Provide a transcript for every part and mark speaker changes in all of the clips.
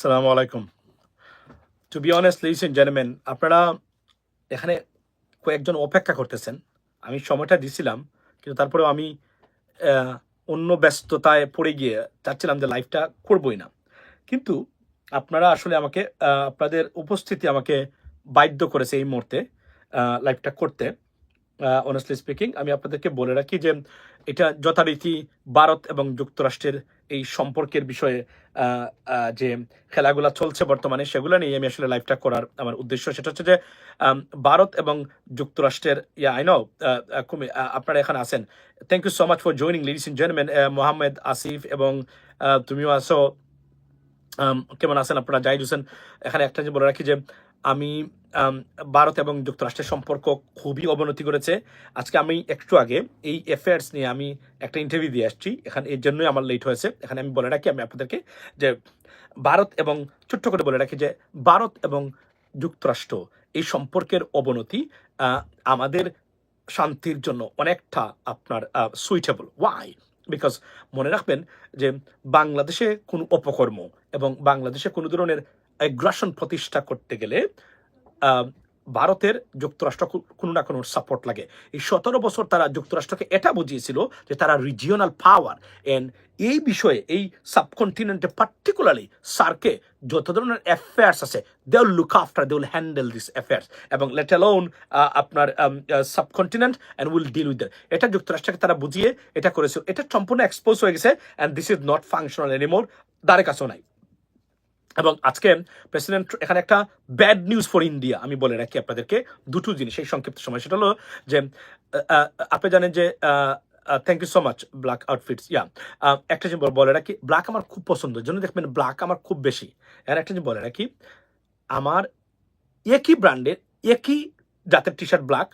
Speaker 1: সালামু আলাইকুম। To be honest ladies and gentleman আপনারা এখানে কয়েকজন অপেক্ষা করতেছেন। আমি সময়টা দিছিলাম, কিন্তু তারপরেও আমি অন্য ব্যস্ততায় পড়ে গিয়ে চাচ্ছিলাম যে লাইভটা করবই না। কিন্তু আপনারা আসলে আমাকে আপনাদের উপস্থিতি আমাকে বাধ্য করেছে এই মুহূর্তে লাইভটা করতে। অনেস্টলি স্পিকিং আমি আপনাদেরকে বলে রাখি যে এটা যথারীতি ভারত এবং যুক্তরাষ্ট্রের এই সম্পর্কের বিষয়ে যে খেলাগুলা চলছে বর্তমানে, সেগুলো নিয়ে আমি আসলে লাইভটা করার আমার উদ্দেশ্য সেটা হচ্ছে যে ভারত এবং যুক্তরাষ্ট্রের, ইয়া আই নো আপনারা এখানে আছেন। Thank you so much for joining ladies and gentleman Mohammad Asif এবং তুমিও আসো কেমন আছেন আপনারা? জাহিদ হোসেন, এখানে একটা যে বলে রাখি যে আমি ভারত এবং যুক্তরাষ্ট্রের সম্পর্ক খুবই অবনতি করেছে আজকে আমি একটু আগে এই অ্যাফেয়ার্স নিয়ে আমি একটা ইন্টারভিউ দিয়ে আসছি। এখানে, এর জন্যই আমার লেট হয়েছে। এখানে আমি বলে রাখি, আমি আপনাদেরকে যে ভারত এবং, ছোট্ট করে বলে রাখি যে ভারত এবং যুক্তরাষ্ট্র এই সম্পর্কের অবনতি আমাদের শান্তির জন্য অনেকটা আপনার সুইটেবল ওয়াই বিকজ মনে রাখবেন যে বাংলাদেশে কোনো অপকর্ম এবং বাংলাদেশে কোনো ধরনের অ্যাগ্রাসন প্রতিষ্ঠা করতে গেলে ভারতের যুক্তরাষ্ট্র কোনো না কোনো সাপোর্ট লাগে। এই সতেরো বছর তারা যুক্তরাষ্ট্রকে এটা বুঝিয়েছিল যে তারা রিজিওনাল পাওয়ার অ্যান্ড এই বিষয়ে, এই সাবকন্টিনেন্টে পার্টিকুলারলি সার্কে যত ধরনের অ্যাফেয়ার্স আছে they will look after they will handle this affairs এবং লেট অ্যালোন আপনার subcontinent and will deal with that এটা যুক্তরাষ্ট্রকে তারা বুঝিয়ে এটা করেছিল। এটা সম্পূর্ণ এক্সপোজ হয়ে গেছে and this is not functional anymore দ্বারে কাছেও নাই। এবং আজকে প্রেসিডেন্ট এখানে একটা ব্যাড নিউজ ফর ইন্ডিয়া আমি বলে রাখি আপনাদেরকে দুটো জিনিস এই সংক্ষিপ্ত সময়। সেটা হলো যে আপনি জানেন যে thank you so much black outfits yeah একটা জিনিস বলে রাখি ব্ল্যাক আমার খুব পছন্দ জন্য দেখবেন ব্ল্যাক আমার খুব বেশি। আর একটা জিনিস বলে রাখি, আমার একই ব্র্যান্ডের একই জাতের টি শার্ট ব্ল্যাক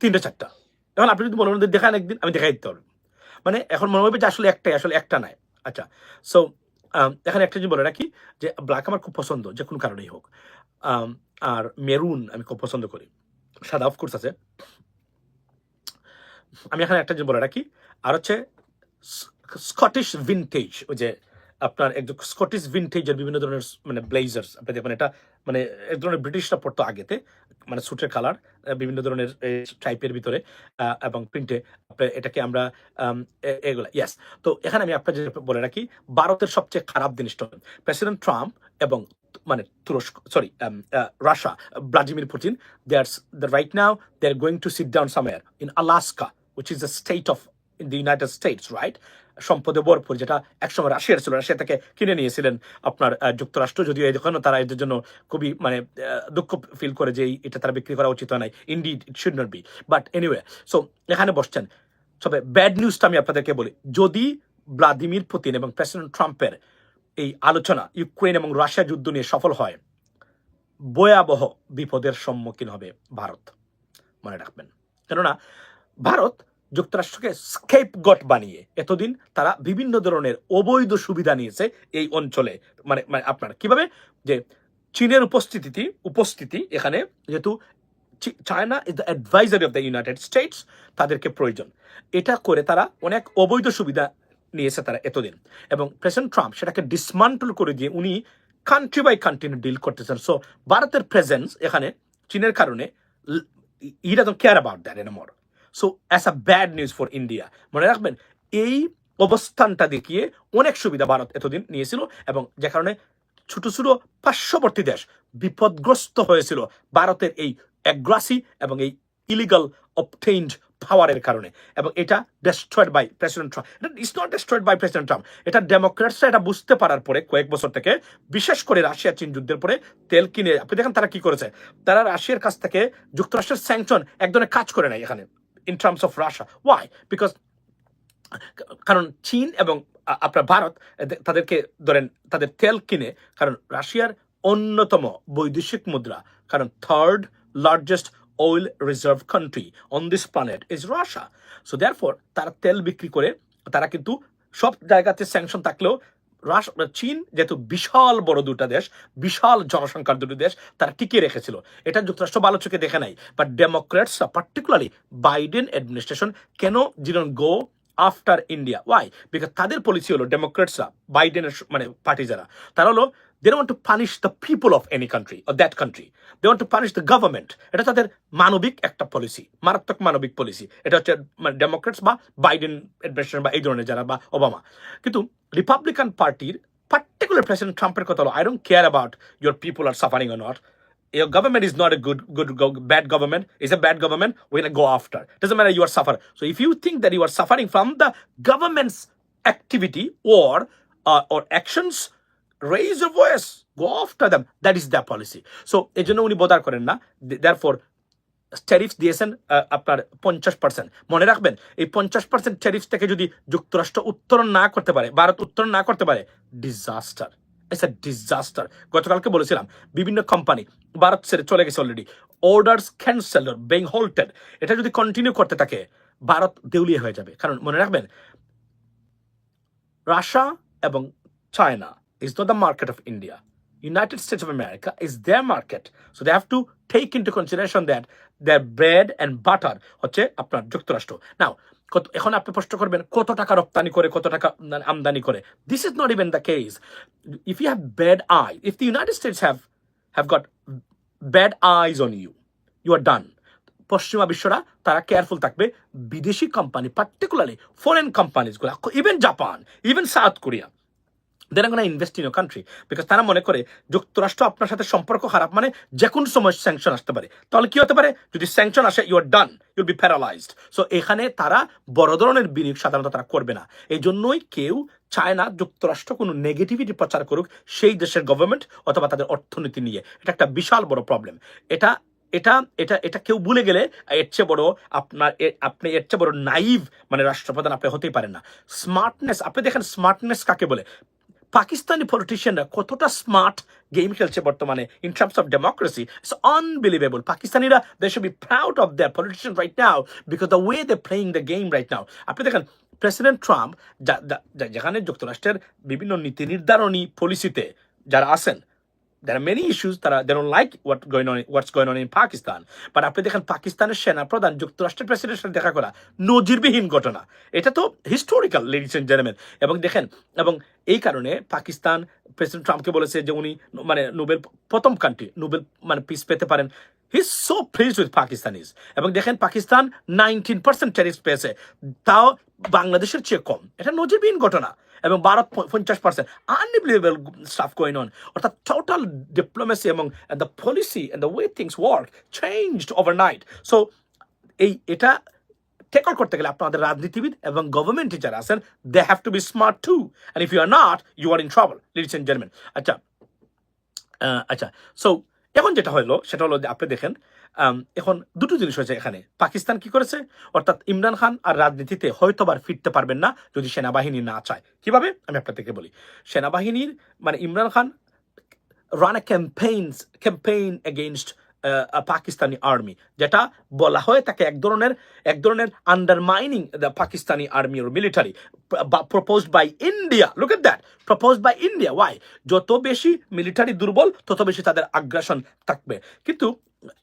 Speaker 1: তিনটে চারটা। এখন আপনি যদি মনে মনে দেখান একদিন, আমি দেখাই দিতে পারব। মানে এখন মনে হবে যে আসলে একটাই, আসলে একটা নাই। আচ্ছা সো এখানে একটা জিনিস বলে রাখি যে ব্ল্যাক আমার খুব পছন্দ, যে কোনো কারণেই হোক। আর মেরুন আমি খুব পছন্দ করি। সাদা অফকোর্স আছে। আমি এখানে একটা জিনিস বলে রাখি, আর হচ্ছে স্কটিশ ভিনটেজ ওই যে আপনার একদম স্কটিশ ভিনটেজের বিভিন্ন ধরনের মানে ব্লেজার্স আপনি দেখবেন এটা মানে এক ধরনের ব্রিটিশরা পড়তো আগেতে মানে স্যুটের কালার বিভিন্ন ধরনের টাইপের ভিতরে এবং প্রিন্টে এটাকে আমরা এগুলা ইয়াস তো এখানে আমি আপনার যেটা বলে রাখি, ভারতের সবচেয়ে খারাপ জিনিসটা প্রেসিডেন্ট ট্রাম্প এবং মানে তুরস্ক sorry Russia Vladimir Putin they are right now they are going to sit down somewhere in Alaska which is the state of the United States right সম্পদে ভরপুর, যেটা একসময় রাশিয়ার ছিল, রাশিয়া থেকে কিনে নিয়েছিলেন আপনার যুক্তরাষ্ট্র। যদিও এখনও তারা এদের জন্য খুবই মানে দুঃখ ফিল করে যে এটা তারা বিক্রি করা উচিত হয় নাই। Indeed it should not be but anyway so এখানে বসছেন। তবে ব্যাড নিউজটা আমি আপনাদেরকে বলি। যদি ভ্লাদিমির পুতিন এবং প্রেসিডেন্ট ট্রাম্পের এই আলোচনা ইউক্রেন এবং রাশিয়া যুদ্ধ নিয়ে সফল হয়, ভয়াবহ বিপদের সম্মুখীন হবে ভারত। মনে রাখবেন। কেননা, ভারত যুক্তরাষ্ট্রকে স্কেপ গট বানিয়ে এতদিন তারা বিভিন্ন ধরনের অবৈধ সুবিধা নিয়েছে এই অঞ্চলে মানে মানে আপনার কীভাবে যে চীনের উপস্থিতি উপস্থিতি এখানে যেহেতু China is the advisory of the United States তাদেরকে প্রয়োজন এটা করে তারা অনেক অবৈধ সুবিধা নিয়েছে তারা এতদিন এবং প্রেসিডেন্ট ট্রাম্প সেটাকে ডিসমান্টল করে দিয়ে উনি কান্ট্রি বাই কান্ট্রি ডিল করতেছেন সো ভারতের প্রেজেন্স এখানে চীনের কারণে he doesn't care about that anymore so as a bad news for India মনে রাখবেন, এই অবস্থানটা দেখিয়ে অনেক সুবিধা ভারত এতদিন নিয়েছিল এবং যে কারণে ছোট ছোট পার্শ্ববর্তী দেশ বিপদগ্রস্ত হয়েছিল ভারতের এই অ্যাগ্রাসি এবং এই ইলিগাল অবটেইনড পাওয়ারের কারণে। এবং এটা ডেস্ট্রয়েড বাই প্রেসিডেন্ট ট্রাম্প এটা is not destroyed by President Trump এটা ডেমোক্রেটসরা এটা বুঝতে পারার পরে কয়েক বছর থেকে, বিশেষ করে রাশিয়া চীন যুদ্ধের পরে তেল কিনে, আপনি দেখেন তারা কি করেছে? তারা রাশিয়ার কাছ থেকে যুক্তরাষ্ট্রের স্যাংশন এক ধরনের কাজ করে নেয় এখানে। In terms of Russia why because কারণ চীন এবং আপনার ভারত তাদেরকে ধরেন, তাদের তেল কিনে, কারণ রাশিয়ার অন্যতম বৈদেশিক মুদ্রা, কারণ third largest oil reserve country on this planet is Russia so there তারা তেল বিক্রি করে, তারা কিন্তু সব জায়গাতে স্যাংশন থাকলেও রাশ চীন যেহেতু বিশাল বড় দুটা দেশ, বিশাল জনসংখ্যার দুটো দেশ, তারা টিকিয়ে রেখেছিল। এটা যুক্তরাষ্ট্র ভালো চোখে দেখে নাই। বাট ডেমোক্রেটসরা পার্টিকুলারলি বাইডেন অ্যাডমিনিস্ট্রেশন কেন জিরন go after India why because তাদের পলিসি হলো ডেমোক্রেটসরা বাইডেনের মানে পার্টি যারা, তারা হলো they want to punish the people of any country or that country they want to punish the government এটা তাদের মানবিক একটা পলিসি মারাত্মক মানবিক পলিসি এটা হচ্ছে মানে ডেমোক্রেটস বা বাইডেন অ্যাডমিনিস্ট্রেশন বা এই ধরনের যারা বা ওবামা কিন্তু রিপাবলিকান পার্টির পার্টিকুলার প্রেসিডেন্ট ট্রাম্পের কথা হলো I don't care about your people are suffering or not your government is not a good good go- bad government it's a bad government we're going to go after doesn't matter you are suffering so if you think that you are suffering from the government's activity or uh, or actions raise your voice. Go after them. That is their policy. So, এই জন্য উনি bother করেন না। Therefore tariff দিয়েছেন আপনার পঞ্চাশ percent মনে রাখবেন, এই পঞ্চাশ পার্সেন্ট ট্যারিফ থেকে যদি যুক্তরাষ্ট্র উত্তরণ না করতে পারে, ভারত উত্তরণ না করতে পারে ডিজাস্টার ইটস এ ডিজাস্টার গতকালকে বলেছিলাম, বিভিন্ন কোম্পানি ভারত ছেড়ে চলে গেছে অলরেডি অর্ডার্স ক্যান্সেল বেং হোল্টেড এটা যদি কন্টিনিউ করতে থাকে, ভারত দেউলিয়া হয়ে যাবে। কারণ, মনে রাখবেন, রাশিয়া এবং China is not the market of India United States of America is their market. So they have to take into consideration that their bread and butter হচ্ছে আপনার যুক্তরাষ্ট্র। নাও কত এখন আপনি প্রশ্ন করবেন, কত টাকা রপ্তানি করে, কত টাকা আমদানি করে? This is not even the case if you have bad eye if the United States have have got bad eyes on you you are done পশ্চিমা বিশ্বরা তারা কেয়ারফুল থাকবে, বিদেশি company particularly foreign কোম্পানিজগুলো even Japan even South Korea then gonna invest in country because তারা মনে করে যুক্তরাষ্ট্র আপনার সাথে সম্পর্ক খারাপ মানে যে কোনো সময় স্যাংশন আসতে পারে। তাহলে কি হতে পারে? যদি স্যাংশন আসে you are done you'll be paralysed so এখানে তারা বড় ধরনের বিনিয়োগ সাধারণত তারা করবে না। এই জন্যই কেউ চায় না যুক্তরাষ্ট্র কোনো নেগেটিভিটি প্রচার করুক সেই দেশের গভর্নমেন্ট অথবা তাদের অর্থনীতি নিয়ে। এটা একটা বিশাল বড় প্রবলেম এটা এটা এটা এটা কেউ ভুলে গেলে এর চেয়ে বড় আপনার আপনি এর চেয়ে বড় নাইভ মানে রাষ্ট্রপ্রধান আপনি হতেই পারেন না। স্মার্টনেস আপনি দেখেন স্মার্টনেস কাকে বলে? পাকিস্তানি পলিটিশিয়ানরা কতটা স্মার্ট গেম খেলছে বর্তমানে in terms of democracy it's unbelievable পাকিস্তানিরা they should be proud of their politician right now because the way they playing the game right now আপনি দেখেন প্রেসিডেন্ট ট্রাম্প যেখানে যুক্তরাষ্ট্রের বিভিন্ন নীতি নির্ধারণী পলিসিতে যারা আছেন there are many issues that are, they don't like what going on, what's going on in Pakistan. But আপনি দেখেন পাকিস্তানের সেনা প্রধান, যুক্তরাষ্ট্রের প্রেসিডেন্টের সাথে দেখা করা, নজিরবিহীন ঘটনা। এটা তো হিস্টোরিক্যাল লেডিস এন্ড জেন্টলম্যান এবং দেখেন, এবং এই কারণে পাকিস্তান প্রেসিডেন্ট ট্রাম্পকে বলেছে যে উনি মানে নোবেল প্রথম কান্ট্রি নোবেল মানে পিস পেতে পারেন। He so please with Pakistanis এবং দেখেন পাকিস্তান নাইনটিন পার্সেন্ট ট্যারিফ পেয়েছে। তাও বাংলাদেশের চেয়ে কম। এটা নজিরবিহীন ঘটনা। এবং ভারত পঞ্চাশ percent unbelievable stuff going on অর্থাৎ টোটাল ডিপ্লোমেসি এবং the policy and the way things work changed overnight so এই, এটা টেকল করতে গেলে আপনাদের রাজনীতিবিদ এবং গভর্নমেন্টে যারা আছেন they have to be smart too and if you are not you are in trouble ladies and gentleman আচ্ছা আচ্ছা সো এখন যেটা হলো, সেটা হলো যে আপনি দেখেন এখন দুটো জিনিস হয়েছে এখানে। পাকিস্তান কি করেছে? অর্থাৎ ইমরান খান আর রাজনীতিতে হয়তোবার ফিরতে পারবেন না যদি সেনাবাহিনী না চায়। কীভাবে? আমি আপনাদেরকে বলি। সেনাবাহিনীর মানে Imran Khan run a campaigns campaign against Pakistani army যেটা বলা হয় তাকে এক ধরনের এক ধরনের undermining the Pakistani army or military proposed by India look at that proposed by India why যত বেশি মিলিটারি দুর্বল, তত বেশি তাদের আগ্রাসন থাকবে। কিন্তু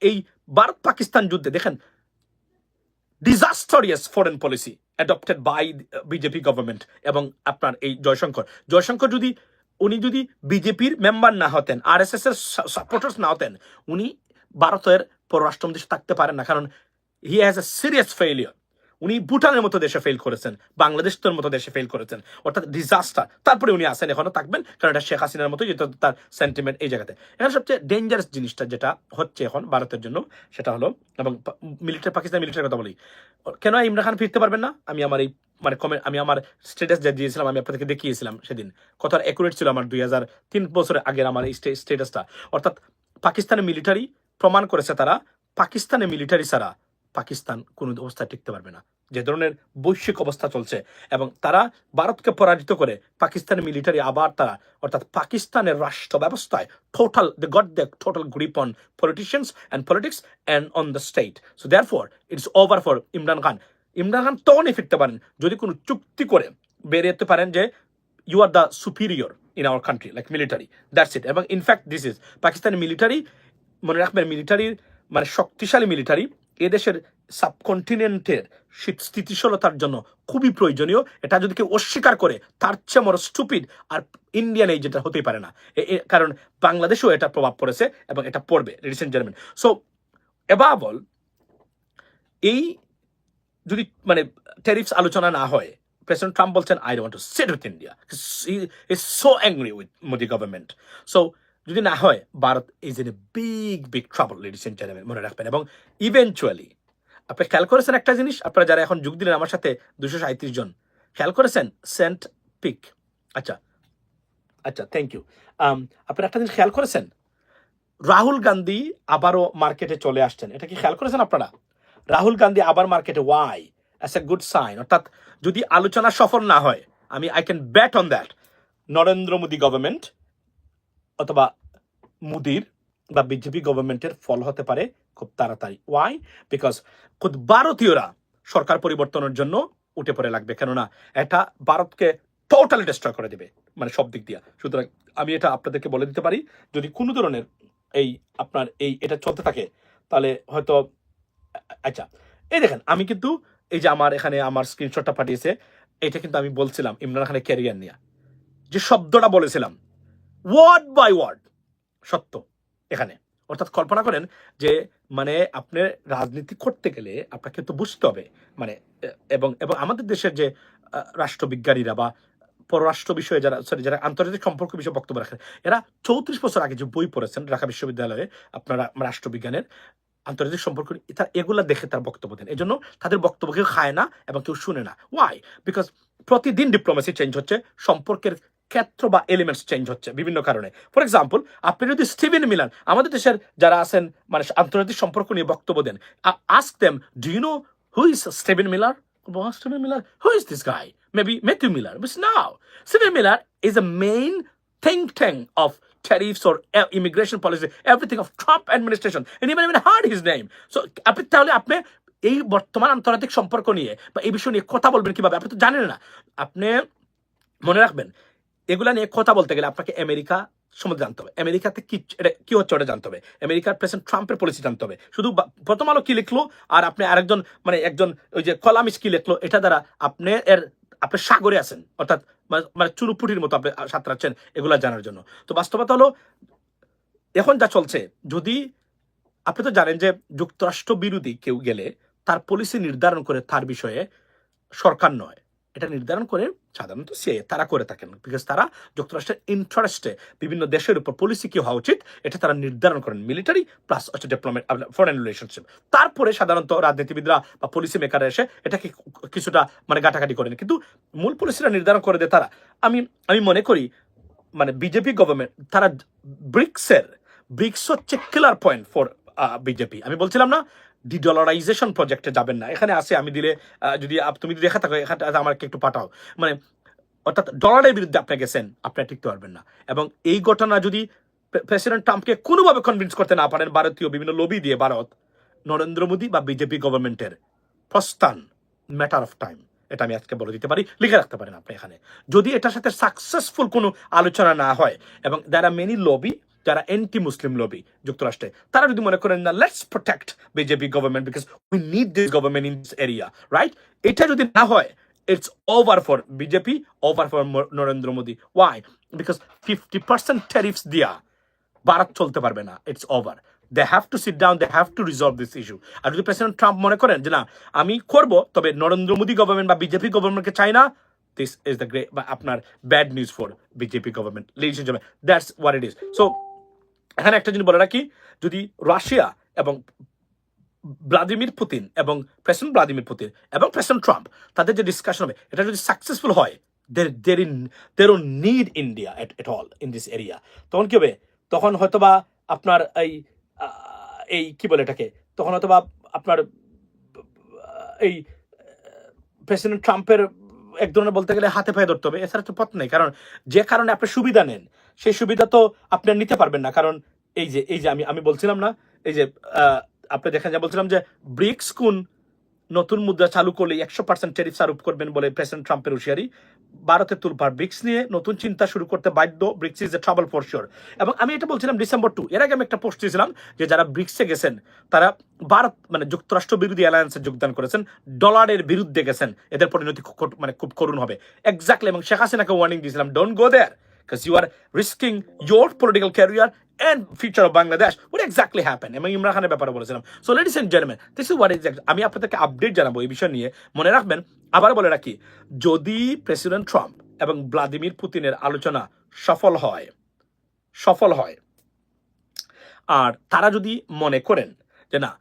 Speaker 1: এই ভারত পাকিস্তান যুদ্ধে, দেখেন disastrous foreign policy adopted by BJP government এবং আপনার এই জয়শঙ্কর। জয়শঙ্কর যদি, উনি যদি বিজেপির মেম্বার না হতেন আর এস এস এর সাপোর্টার্স না হতেন, উনি ভারতের পররাষ্ট্রমন্ত্রী থাকতে পারেন না, কারণ he has a serious failure উনি ভুটানের মতো দেশে ফেল করেছেন, বাংলাদেশের মতো দেশে ফেল করেছেন, অর্থাৎ ডিজাস্টার তারপরে উনি আসেন, এখনও থাকবেন, কারণ এটা শেখ হাসিনার মতো যেটা তার সেন্টিমেন্ট এই জায়গাতে। এখানে সবচেয়ে ডেঞ্জারাস জিনিসটা যেটা হচ্ছে এখন ভারতের জন্য, সেটা হলো, এবং মিলিটারি পাকিস্তান মিলিটারির কথা বলি। কেন ইমরান খান ফিরতে পারবেন না? আমি আমার এই মানে কমেন্ট আমি আমার স্টেটাস যা দিয়েছিলাম, আমি আপনাদেরকে দেখিয়েছিলাম সেদিন। কথার অ্যাকুরেট ছিল আমার দুই হাজার তিন বছরের আগের আমার এই স্ট্যাটাসটা অর্থাৎ পাকিস্তানের মিলিটারি প্রমাণ করেছে তারা, পাকিস্তানের মিলিটারি ছাড়া পাকিস্তান কোনো অবস্থায় টিকতে পারবে না। যে ধরনের বৈশ্বিক অবস্থা চলছে এবং তারা ভারতকে পরাজিত করে পাকিস্তানের মিলিটারি আবার তারা, অর্থাৎ পাকিস্তানের রাষ্ট্র ব্যবস্থায় total the got the total grip on politicians and politics and on the state so therefore it's over for Imran Khan Imran Khan তখনই ফিরতে পারেন, যদি কোনো চুক্তি করে বেরিয়ে পারেন যে you are the superior in our country like military that's it এবং in fact this is Pakistani military মনে রাখবেন মিলিটারির মানে শক্তিশালী মিলিটারি এদেশের সাবকন্টিনেন্টের স্থিতিশীলতার জন্য খুবই প্রয়োজনীয়। এটা যদি কেউ অস্বীকার করে, তার চেয়ে বড় স্টুপিড আর ইন্ডিয়ান এই যেটা হতেই পারে না। কারণ বাংলাদেশেও এটা প্রভাব পড়েছে এবং এটা পড়বে রিসেন্ট জেন্টলম্যান সো এবাবল এই যদি মানে ট্যারিফস আলোচনা না হয় প্রেসিডেন্ট ট্রাম্প বলছেন I want to sit with India is so angry with Modi government so যদি না হয়, Bharat is in a big big trouble ladies and gentleman মনে রাখবেন। এবং ইভেনচুয়ালি আপনি খেয়াল করেছেন একটা জিনিস? আপনারা যারা এখন যোগ দিলেন, আমার সাথে দুশো সাঁত্রিশ জন, খেয়াল করেছেন? সেন্ট পিক। আচ্ছা আচ্ছা থ্যাংক ইউ আপনারা একটা জিনিস খেয়াল করেছেন? রাহুল গান্ধী আবারও মার্কেটে চলে আসছেন। এটা কি খেয়াল করেছেন আপনারা? রাহুল গান্ধী আবার মার্কেটে why as a good sign অর্থাৎ যদি আলোচনা সফল না হয়, আমি I can bet on that Narendra Modi government অথবা মোদির বা বিজেপি গভর্নমেন্টের ফল হতে পারে খুব তাড়াতাড়ি। ওয়াই বিকজ খুদ ভারতীয়রা সরকার পরিবর্তনের জন্য উঠে পড়ে লাগবে। কেননা এটা ভারতকে টোটালি ডিস্ট্রয় করে দেবে মানে সব দিক দিয়ে। সুতরাং আমি এটা আপনাদেরকে বলে দিতে পারি, যদি কোনো ধরনের এই আপনার এই এটা চলতে থাকে, তাহলে হয়তো আচ্ছা এই দেখেন, আমি কিন্তু এই যে আমার এখানে আমার স্ক্রিনশটটা পাঠিয়েছে, এটা কিন্তু আমি বলছিলাম, ইমরান খানের ক্যারিয়ার নিয়ে। যে শব্দটা বলেছিলাম ওয়ার্ড বাই ওয়ার্ড, সত্য এখানে। অর্থাৎ কল্পনা করেন যে মানে আপনি রাজনীতি করতে গেলে আপনাকে তো বুঝতে হবে মানে এবং এবং আমাদের দেশের যে রাষ্ট্রবিজ্ঞানীরা বা পররাষ্ট্র বিষয়ে যারা সরি যারা আন্তর্জাতিক সম্পর্ক বিষয়ে বক্তব্য রাখেন, এরা চৌত্রিশ বছর আগে যে বই পড়েছেন ঢাকা বিশ্ববিদ্যালয়ে, আপনারা রাষ্ট্রবিজ্ঞানের আন্তর্জাতিক সম্পর্ক তার, এগুলা দেখে তার বক্তব্য দেন। এই জন্য তাদের বক্তব্য কেউ খায় না এবং কেউ শুনে না। ওয়াই বিকজ প্রতিদিন ডিপ্লোমেসি চেঞ্জ হচ্ছে, সম্পর্কের ক্ষেত্র বা এলিমেন্টস চেঞ্জ হচ্ছে বিভিন্ন কারণে। ফর এক্সাম্পল আপনি যদি স্টিভেন মিলান আমাদের দেশের যারা আছেন মানে আন্তর্জাতিক সম্পর্ক নিয়ে বক্তব্য দেন ask them do you know who is Steven Miller Steven Miller who is this guy maybe Matthew Miller but now Steven Miller is a main think tank of tariffs or uh, immigration policy, everything of Trump administration. And even even heard his name. So আপনি তাহলে আপনি এই বর্তমান আন্তর্জাতিক সম্পর্ক নিয়ে বা এই বিষয় নিয়ে কথা বলবেন কীভাবে? আপনি তো জানেন না। আপনি মনে রাখবেন এগুলা নিয়ে কথা বলতে গেলে আপনাকে আমেরিকা সম্বন্ধে জানতে হবে। আমেরিকাতে কি, এটা কি হচ্ছে ওটা জানতে হবে। আমেরিকার প্রেসিডেন্ট ট্রাম্পের পলিসি জানতে হবে। শুধু প্রথম আলো কি লিখলো? আর আপনি আরেকজন মানে একজন ওই যে কলামিস কি লিখলো? এটা দ্বারা আপনি এর, আপনি সাগরে আছেন। অর্থাৎ মানে- চুরুপুটির মতো আপনি সাঁতরাচ্ছেন এগুলা জানার জন্য। তো বাস্তবতা হলো, এখন যা চলছে, যদি আপনি তো জানেন যে যুক্তরাষ্ট্র বিরোধী কেউ গেলে তার পলিসি নির্ধারণ করে তার বিষয়ে সরকার নয়। এটা নির্ধারণ করে সাধারণত সে, তারা করে থাকেন। বিকজ তারা যুক্তরাষ্ট্রের ইন্টারেস্টে বিভিন্ন দেশের উপর পলিসি কি হওয়া উচিত, এটা তারা নির্ধারণ করেন। মিলিটারি প্লাস হচ্ছে ডেভেলপমেন্ট ফরেন রিলেশনশিপ তারপরে সাধারণত রাজনীতিবিদরা বা পলিসি মেকাররা এসে এটাকে কিছুটা মানে গাটাগাটি করেন। কিন্তু মূল পলিসিটা নির্ধারণ করে দেয় তারা। আমি আমি মনে করি মানে বিজেপি গভর্নমেন্ট তারা ব্রিক্সের, ব্রিক্স হচ্ছে কিলার পয়েন্ট ফর বিজেপি আমি বলছিলাম না ডিডলারাইজেশন প্রজেক্টে যাবেন না। এখানে আছে, আমি দিলে যদি তুমি যদি দেখা থাকো, এখানে আমাকে একটু পাঠাও। মানে অর্থাৎ ডলারের বিরুদ্ধে আপনি গেছেন, আপনি টিকতে পারবেন না। এবং এই ঘটনা যদি প্রেসিডেন্ট ট্রাম্পকে কোনোভাবে কনভিন্স করতে না পারেন, ভারতীয় বিভিন্ন লবি দিয়ে ভারত, নরেন্দ্র মোদী বা বিজেপি গভর্নমেন্টের প্রস্থান ম্যাটার অফ টাইম এটা আমি আজকে বলে দিতে পারি। লিখে রাখতে পারেন আপনি এখানে। যদি এটার সাথে সাকসেসফুল কোনো আলোচনা না হয়, এবং দ্যার আর মেনি লবি যারা এন্টি মুসলিম লবি যুক্তরাষ্ট্রে, তারা যদি মনে করেন না let's protect BJP government because we need this government in this area right এটা যদি না হয় it's over for BJP over for Narendra Modi why because fifty percent tariffs দিয়া ভারত চলতে পারবে না it's over they have to sit down they have to resolve this issue আর যদি president Trump মনে করেন যে না, আমি করব, তবে নরেন্দ্র মোদী গভর্নমেন্ট বা বিজেপি গভর্নমেন্টকে চাই না দিস ইজ দ্য গ্রেট বা আপনার bad news for BJP government ladies that's what it is so এখানে একটা জিনিস বলে রাখি, যদি রাশিয়া এবং ভ্লাদিমির পুতিন এবং প্রেসিডেন্ট ভ্লাদিমির পুতিন এবং প্রেসিডেন্ট ট্রাম্প, তাদের যে ডিসকাশন হবে, এটা যদি সাকসেসফুল হয় there in their need India at at all in this area তখন কি হবে? তখন হয়তোবা আপনার এই এই কি বলে এটাকে? তখন হয়তোবা আপনার, এই প্রেসিডেন্ট ট্রাম্পের এক ধরনের বলতে গেলে হাতে পায়ে ধরতে হবে, এছাড়া তো পথ নেই। কারণ যে কারণে আপনি সুবিধা নেন, সেই সুবিধা তো আপনি নিতে পারবেন না। কারণ এই যে এই যে আমি আমি বলছিলাম না, এই যে আপনি দেখেন, যা বলছিলাম যে ব্রিক্স কোন নতুন মুদ্রা চালু করলে একশো পার্সেন্ট টেরিফ আরোপ করবেন বলে প্রেসিডেন্ট ট্রাম্পের হুঁশিয়ারি। ভারতের তুলপার ব্রিক্স নিয়ে নতুন চিন্তা শুরু করতে বাধ্য BRICS is a trouble for sure. এবং আমি এটা বলছিলাম ডিসেম্বর টু এর আগে আমি একটা পোস্ট দিয়েছিলাম যে যারা ব্রিক্সে গেছেন, তারা ভারত মানে যুক্তরাষ্ট্র বিরোধী অ্যালায়েন্সে যোগদান করেছেন, ডলারের বিরুদ্ধে গেছেন। এদের পরিণতি মানে খুব করুণ হবে। এক্স্যাক্টলি এবং শেখ হাসিনাকে ওয়ার্নিং দিয়েছিলাম don't go there because you are risking your political career and future of Bangladesh. What exactly happened? এবং ইমরান খানের ব্যাপারে বলেছিলাম so ladies and gentleman this is what exact আমি আপনাদেরকে আপডেট জানাব এই বিষয় নিয়ে মনে রাখবেন আবার বলে রাখি, যদি প্রেসিডেন্ট ট্রাম্প এবং ভ্লাদিমির পুতিনের আলোচনা সফল হয় সফল হয়, আর তারা যদি মনে করেন যে না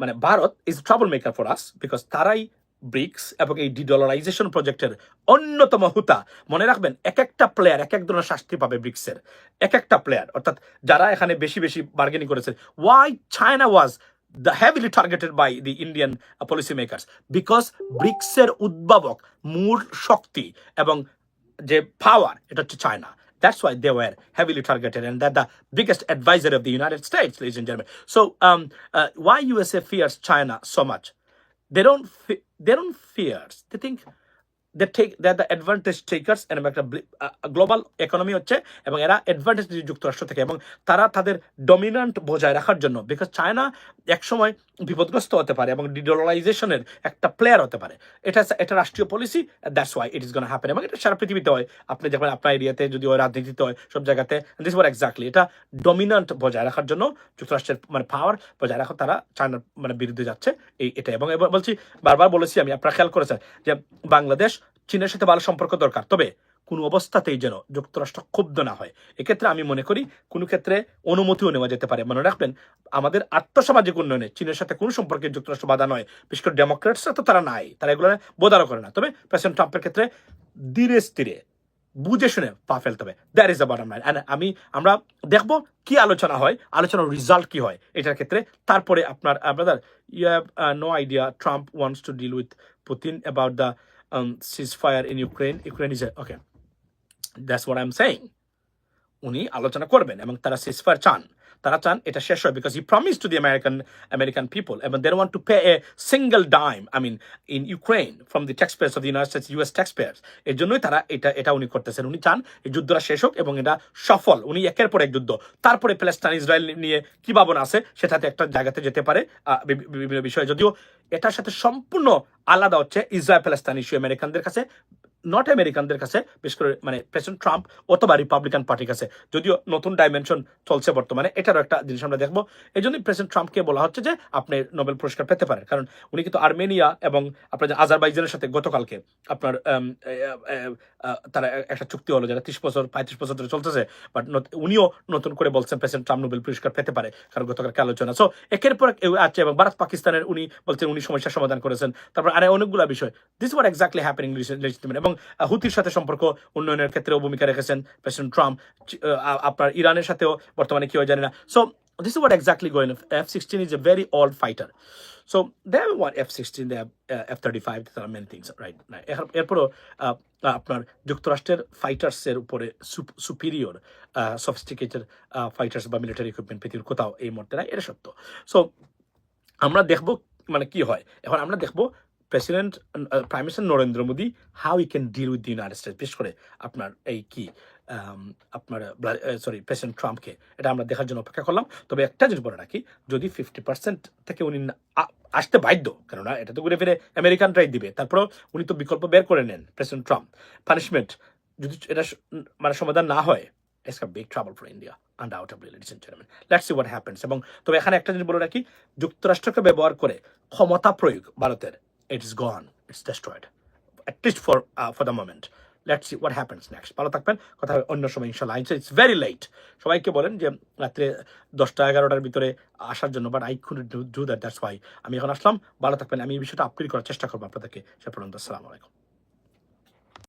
Speaker 1: মানে Bharat is trouble maker for us because তারাই ব্রিক্স এবং এই ডিডলারাইজেশন প্রজেক্টের অন্যতম হুতা। মনে রাখবেন এক একটা প্লেয়ার এক এক ধরনের শাস্তি পাবে ব্রিক্সের। এক একটা প্লেয়ার অর্থাৎ যারা এখানে বেশি বেশি বার্গেনিং করেছে। Why China was the heavily targeted by the Indian policy makers because ব্রিক্সের উদ্ভাবক মূল শক্তি এবং যে পাওয়ার এটা হচ্ছে China That's why they were heavily targeted, and that the biggest advisor of the United States, ladies and gentlemen. So, um, uh, why USA fears? They don't. Fe- they don't fear. They think they take they're the advantage takers and একটা global economy হচ্ছে এবং এরা advantage যুক্তরাষ্ট্র থেকে এবং তারা তাদের ডমিনান্ট বজায় রাখার জন্য বিকজ চায়না একসময় বিপদগ্রস্ত হতে পারে এবং ডিডলারাইজেশনের একটা প্লেয়ার হতে পারে। এটা এটা রাষ্ট্রীয় policy that's why it is gonna happen এবং এটা সারা পৃথিবীতে হয়। আপনি যখন আপনার এরিয়াতে যদি হয়, রাজনীতিতে হয়, সব জায়গাতে দিস ওয়ার এক্স্যাক্টলি এটা ডমিনান্ট বজায় রাখার জন্য যুক্তরাষ্ট্রের মানে পাওয়ার বজায় রাখা তারা চায়নার মানে বিরুদ্ধে যাচ্ছে এই এটা এবং বলছি, বারবার বলেছি আমি, আপনারা খেয়াল করেছেন যে বাংলাদেশ চীনের সাথে ভালো সম্পর্ক দরকার। তবে কোনো অবস্থাতেই যেন যুক্তরাষ্ট্র ক্ষুব্ধ না হয়। এক্ষেত্রে আমি মনে করি কোনো ক্ষেত্রে অনুমতিও নেওয়া যেতে পারে। মনে রাখবেন, আমাদের আর্থসামাজিক উন্নয়নে চীনের সাথে কোনো সম্পর্কে যুক্তরাষ্ট্র বাধা নয়। বিশেষ করে ডেমোক্রেটসরা তো তারা নাই। তারা এগুলো বোধারও করে না। তবে প্রেসিডেন্ট ট্রাম্পের ক্ষেত্রে ধীরে স্থিরে বুঝে শুনে পা ফেলতে হবে। That is the bottom and আমি, আমরা দেখব কি আলোচনা হয়, আলোচনার রেজাল্ট কি হয় এটার ক্ষেত্রে। তারপরে আপনার brother you have no idea Trump wants to deal with Putin about the um, ceasefire in Ukraine. Ukraine is a, okay. That's what I'm saying. উনি আলোচনা করবেন এবং তারা সিসফায়ার চান তারা চান এটা শেষ হয় because he promise to the American American people এবং they're want to pay a single dime I mean in Ukraine from the taxpayers of the United States US taxpayers এর জন্যই তারা এটা এটা উনি করতেছেন। উনি চান এই যুদ্ধটা শেষ হোক এবং এটা সফল। উনি একের পর এক যুদ্ধ। তারপরে প্যালেস্টাইন, ইসরায়েল নিয়ে কি ভাবনা আছে সেটাতে একটা জায়গাতে যেতে পারে বিভিন্ন বিষয়ে। যদিও এটার সাথে সম্পূর্ণ আলাদা হচ্ছে ইসরায়েল প্যালেস্তাইন ইস্যু আমেরিকানদের কাছে। নট আমেরিকানদের কাছে, বিশেষ করে মানে প্রেসিডেন্ট ট্রাম্প অথবা রিপাবলিকান পার্টির কাছে। যদিও নতুন ডাইমেনশন চলছে বর্তমানে, এটারও একটা জিনিস আমরা দেখব। এই জন্যই প্রেসিডেন্ট ট্রাম্পকে বলা হচ্ছে যে, আপনি নোবেল পুরস্কার পেতে পারেন। কারণ উনি কিন্তু আর্মেনিয়া এবং আপনার আজারবাইজানের সাথে গতকালকে আপনার তারা একটা চুক্তি হলো যারা ত্রিশ বছর, পঁয়ত্রিশ বছর ধরে চলতেছে। বাট উনিও নতুন করে বলছেন প্রেসিডেন্ট ট্রাম্প নোবেল পুরস্কার পেতে পারে, কারণ গতকালকে আলোচনা। সো একের পর আছে এবং ভারত, পাকিস্তানের উনি বলছেন উনি সমস্যার সমাধান করেছেন। তারপর আরে অনেকগুলো বিষয়। দিস ওয়ার এক্স্যাক্টলি হ্যাপেনিং এবং হুতির সাথে সম্পর্ক উন্নয়নের ক্ষেত্রেও ভূমিকা রেখেছেন প্রেসিডেন্ট ট্রাম্প আপনার ইরানের সাথেও, বর্তমানে কি হয় জানি না। So this exactly going F sixteen is a very old fighter so they have one F sixteen they have F thirty five many things right এরপরও আপনার যুক্তরাষ্ট্রের ফাইটার্সের উপরে সুপিরিয়র সফিস্টিকেটেড ফাইটার্স বা মিলিটারি ইকুইপমেন্ট পৃথিবীর কোথাও এই মুহূর্তে নাই, এটা সত্য। সো আমরা দেখব মানে কি হয়? এখন আমরা দেখব president prime minister Narendra Modi how he can deal with the United States বিশেষ করে আপনার এই কি আপনার সরি প্রেসিডেন্ট ট্রাম্পকে এটা আমরা দেখার জন্য অপেক্ষা করলাম তবে একটা জিনিস বলে রাখি যদি ফিফটি পার্সেন্ট থেকে উনি আসতে বাধ্য কেননা এটা তো ঘুরে ফিরে আমেরিকান আমেরিকানরাই দিবে তারপরেও উনি তো বিকল্প বের করে নেন প্রেসিডেন্ট ট্রাম্প পানিশমেন্ট যদি এটা মানে সমাধান না হয় it's a big trouble for India undoubtedly ladies and gentleman let's see what happens এবং তবে এখানে একটা জিনিস বলে রাখি যুক্তরাষ্ট্রকে ব্যবহার করে ক্ষমতা প্রয়োগ ভারতের it is gone it's destroyed at least for for the moment let's see what happens next ভালো থাকবেন। কথা হবে অন্য সময়, ইনশাল্লাহ। ইটস ভেরি লেট সবাইকে বলেন যে, রাত্রে দশটা, এগারোটার ভিতরে আসার জন্য but I could do that that's why আমি এখন আসলাম। ভালো থাকবেন। আমি এই বিষয়টা আপগ্রেড করার চেষ্টা করব আপনাদেরকে। সে পর্যন্ত, আসসালামু আলাইকুম।